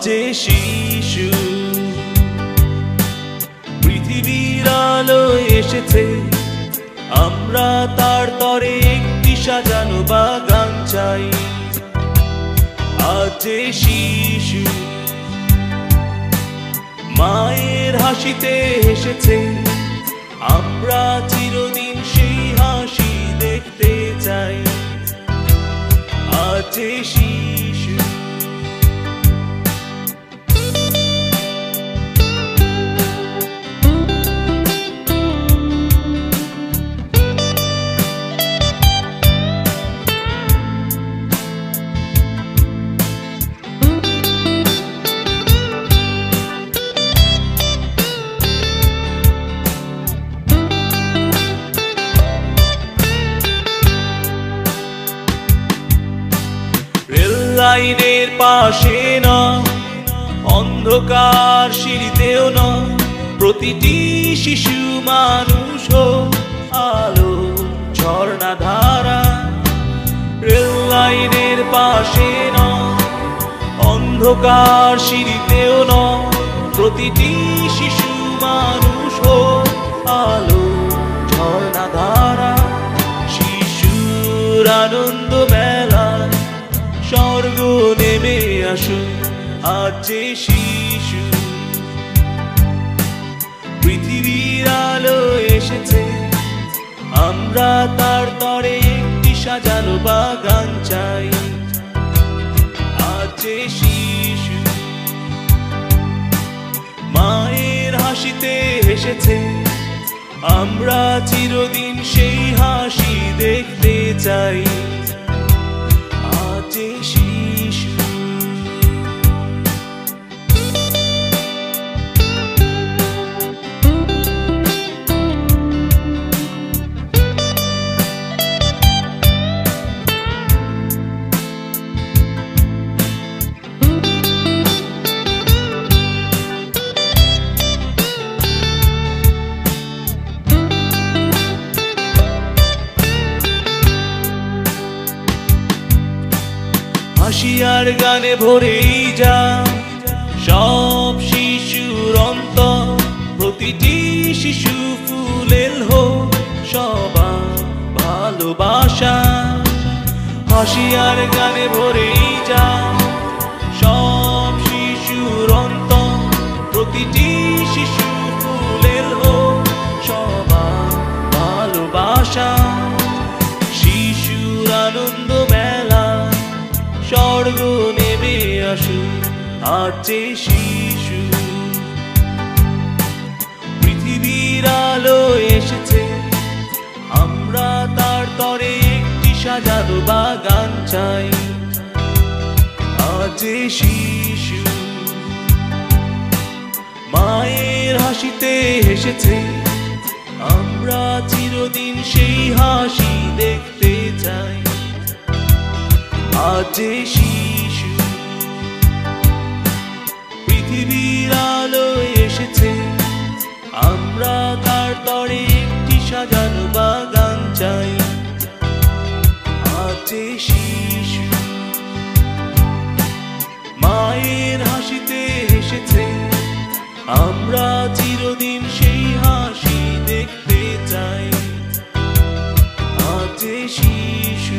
যে শিশু। পৃথিবীর আলো এসেছে। আমরা তার তরে একটি সাজানো বাগান চাই। আছে শিশু মায়ের হাসিতে এসেছে। রেল লাইনের পাশে না, অন্ধকার সিঁড়িতেও না, প্রতিটি শিশু মানুষ আলো ঝর্ণা ধারা। রেল লাইনের পাশে না, অন্ধকার সিঁড়িতেও না, প্রতিটি শিশু মানুষ নেমে আসু আজ যে শিশু। পৃথিবীর আলো এসেছে, আমরা তার তরে একটি সাজানো বাগান চাই। আজ যে শিশু মায়ের হাসিতে এসেছে, আমরা চিরদিন সেই হাসি দেখতে চাই। হাসি আর গানে ভরেই যা। সব শিশুর অন্তর, প্রতিটি শিশু ফুলেল হোক, সবার ভালোবাসা। হাসি আর গানে ভরেই যা। সব শিশুর অন্তর, প্রতিটি শিশু ফুলেল হো সবার ভালোবাসা। শিশুর আনন্দ আসু আজ শিশু। পৃথিবীর আলো এসেছে, আমরা তার তরে একটি সাজানো বাগান চাই। যে শিশু। মায়ের হাসিতে এসেছে আমরা চিরদিন সেই হাসি দেখতে চাই। আজ শিশু পৃথিবীর আলো এসেছে। আমরা তার তরে একটি সাজানো বাগান চাই। যে শিশু মায়ের হাসিতে এসেছে আমরা চিরদিন সেই হাসি দেখতে চাই। যে শিশু